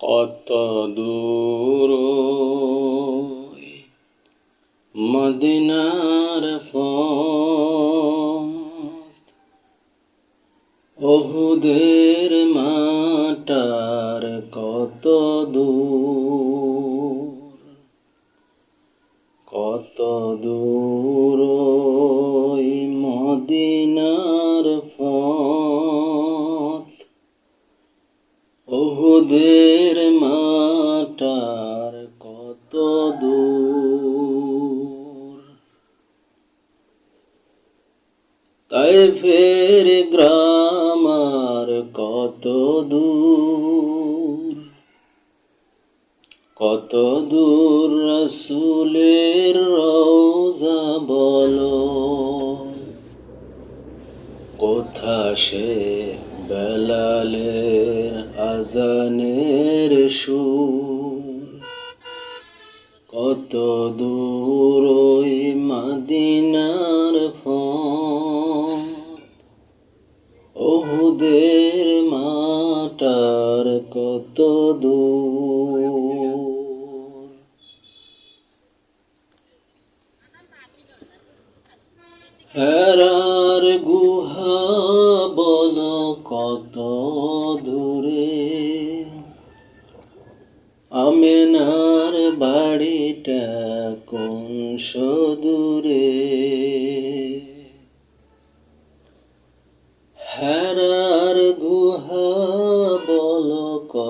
কত দূর মদিনার ফহুদের মাটার কত দূর ফের গ্রামার কত দূর? কত দূর রসুলের রোজা বলো। কোথা সে বেলালের আজানের সুর? কত দূর ওই মাদিনার মাটার কত দূর। হেরার গুহা বল কত দূরে। আমেনার বাড়িটা কোন সদূরে। হেরার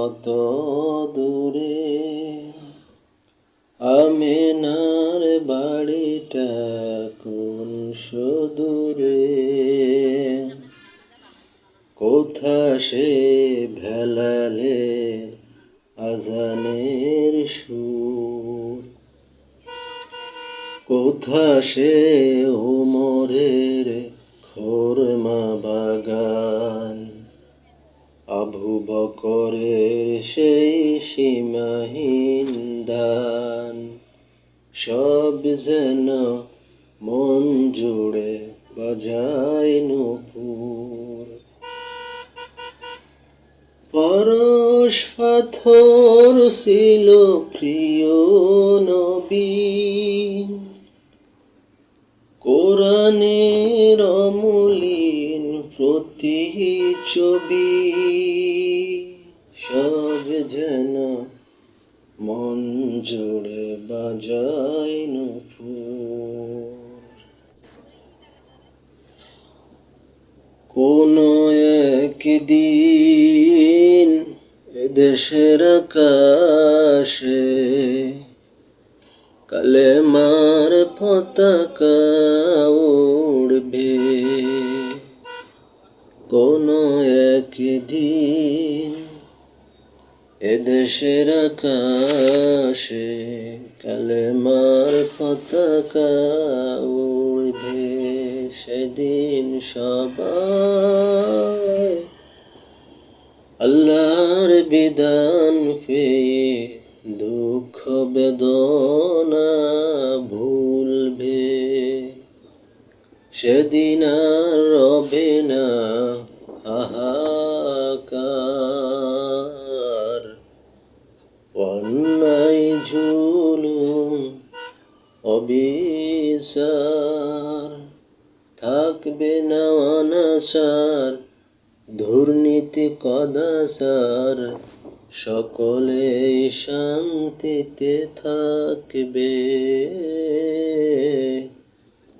কত দূরে আমেনার বাড়িটা কোন সদূরে? কোথা সে ভেলালে আজানের সুর? কোথা সে উমরের খোরমা বাগান? বকরের সেই সীমাহীন দান সব যেন মন জুড়ে বাজায় নুপুর। পরশ পাথর ছিল প্রিয় নবী, কোরআনের অমূলীন প্রতি ছবি। সব যেন মন জুড়ে বাজায় নুপুর। কোন একদিন এদেশের আকাশে কালেমার পতাকা উড়বে। কোন একদিন এদেশের আকাশে কালেমার পতাকা উড়বে সেদিন সবাই। আল্লাহর বিধান পেয়ে দুঃখ বেদনা ভুলবে। সেদিন আর রবে না হাহাকার। অবিচার থাকবে না অনাচার দুর্নীতি কদাচার, সকলে শান্তিতে থাকবে।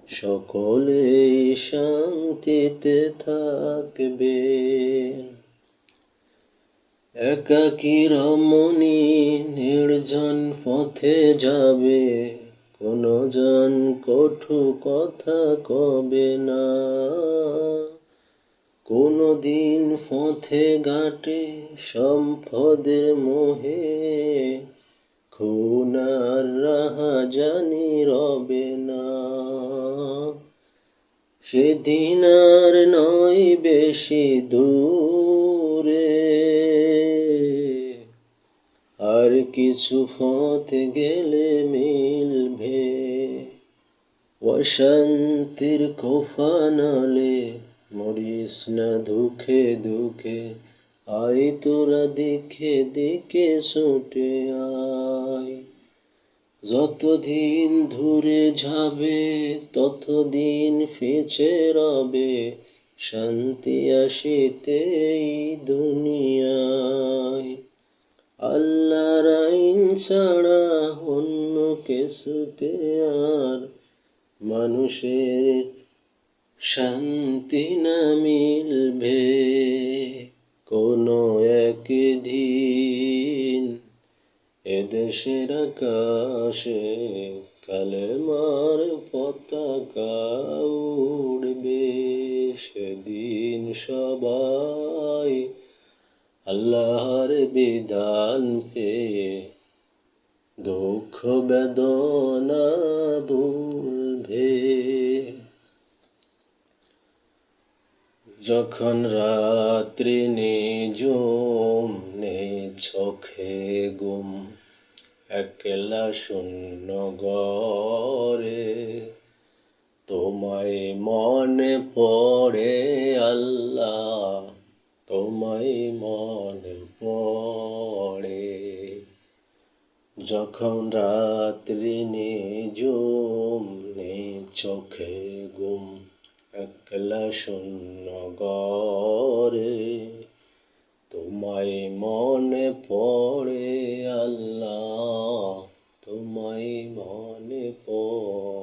সকলে শান্তিতে থাকবে। একাকী রমণী নির্জন পথে যাবে। কোনো জন কঠু কথা কবে না? কোনো দিন পথে ঘাটে সম্পদের মোহে খুনার রাহা জানি রবে না। সেদিন আর নয় বেশি দূরে কিছু পথ গেলে মিলবে। অশান্তির কোফানালে মরিস না দুঃখে দুঃখে, আয় তোরা দেখে দেখে ছুটে আয়। যতদিন ধরে যাবে ততদিন ফেছে রবে, শান্তি আসিতে এই ছাড়া অন্য কিছুতে আর মানুষের শান্তি না মিলবে। কোনো একদিন এদেশের আকাশে কালেমার পতাকা উড়বে। সেদিন সবাই আল্লাহর বিধান পেয়ে দুঃখ বেদনা ভুলবে যখন রাত্রি নিজম নেই চোখে গুম, একলা শূন্য গরে তোমায় মনে পড়ে আল্লাহ, তোমায় মনে পড়ে। যখন রাত্রি নিজুম নেই চোখে গুম একলা শূন্য গরে তোমায় মনে পড়ে আল্লাহ, তোমায় মনে পড়ে